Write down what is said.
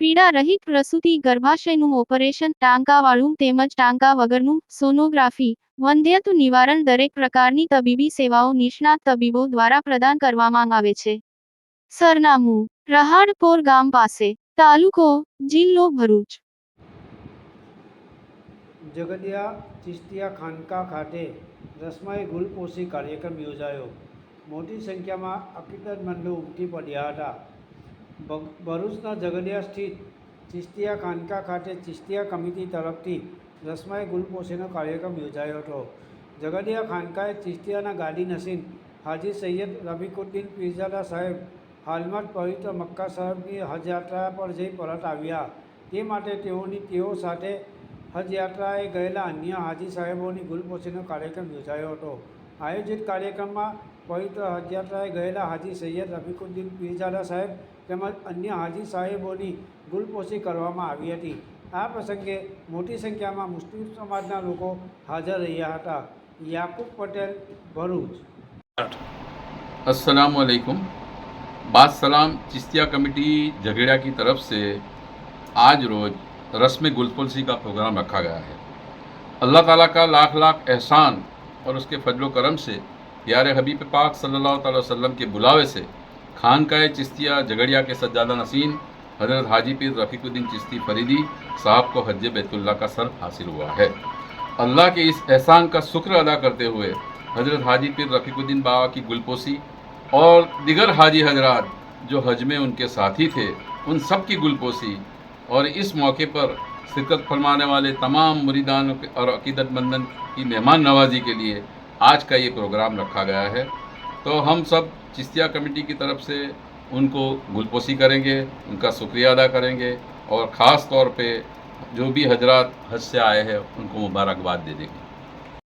પીડા રહિત પ્રસૂતિ, ગર્ભાશયનું ઓપરેશન, ટાંકાવાળું તેમજ ટાંકા વગરનું સોનોગ્રાફી વંધ્યત્વ નિવારણ દરેક પ્રકારની તબીબી સેવાઓ નિષ્ણાત તબીબો દ્વારા પ્રદાન કરવામાં આવે છે. સરનામું, રહાડપોર ગામ પાસે, તાલુકો, જિલ્લો ભરૂચ. જગદિયા ચિસ્તિયા ખાનકા ખાતે રસમાઈ ગુલપોષી કાર્યક્રમ યોજાયો. મોટી સંખ્યામાં અકીદતમંદો ઉમટી પડ્યા હતા. ભરૂચના ઝઘડિયા સ્થિત ચિસ્તિયા ખાનકા ખાતે ચિસ્તિયા કમિટી તરફથી રસમાઈ ગુલપોશીનો કાર્યક્રમ યોજાયો હતો. ઝઘડિયા ખાનકાએ ચિસ્તિયાના ગાદી નસીન હાજી સૈયદ રફીકુદ્દીન પીરઝાદા સાહેબ હાલમાં જ પવિત્ર મક્કા સાહેબની હજયાત્રા પર જઈ પરત આવ્યા. તે માટે તેઓની, તેઓ સાથે હજયાત્રાએ ગયેલા અન્ય હાજી સાહેબોની ગુલપોશીનો કાર્યક્રમ યોજાયો હતો. આયોજિત કાર્યક્રમમાં પવિત્ર હજ યાત્રાએ ગયેલા હાજી સૈયદ રફીકુદ્દીન પીરઝાદા સાહેબ તેમજ અન્ય હાજી સાહેબોની ગુલપોશી કરવામાં આવી હતી આ પ્રસંગે મોટી સંખ્યામાં મુસ્લિમ સમાજના લોકો હાજર રહ્યા હતા યાકુબ પટેલ ભરૂચ अस्सलाम वालेकुम बात सलाम चिश्तिया कमेटी झगड़िया की तरफ से आज रोज़ रस्म गुलफुलसी का प्रोग्राम रखा गया है अल्लाह ताला का लाख लाख एहसान और उसके फजलो करम से यार हबीब पाक सल्लल्लाहु अलैहि वसल्लम के बुलावे से खान खानकाए चिश्तिया झगड़िया के सज्जादा नसीन, हज़रत हाजी पीर रफ़ीकुद्दीन चिश्ती फरीदी साहब को हज बैतुल्ला का सर हासिल हुआ है। अल्लाह के इस एहसान का शुक्र अदा करते हुए, हज़रत हाजी पीर रफ़ीकुद्दीन बाबा की गुलपोसी और दिगर हाजी हजरात, जो हज में उनके साथी थे, उन सब की गुलपोसी और इस मौके पर शिरकत फरमाने वाले तमाम मुरीदान और अकीदत मंदन की मेहमान नवाजी के लिए आज का ये प्रोग्राम रखा गया है। तो हम सब चिश्तिया कमेटी की तरफ़ से उनको गुलपोसी करेंगे, उनका शुक्रिया अदा करेंगे और ख़ास तौर पे जो भी हजरात हज से आए हैं, उनको मुबारकबाद दे देंगे।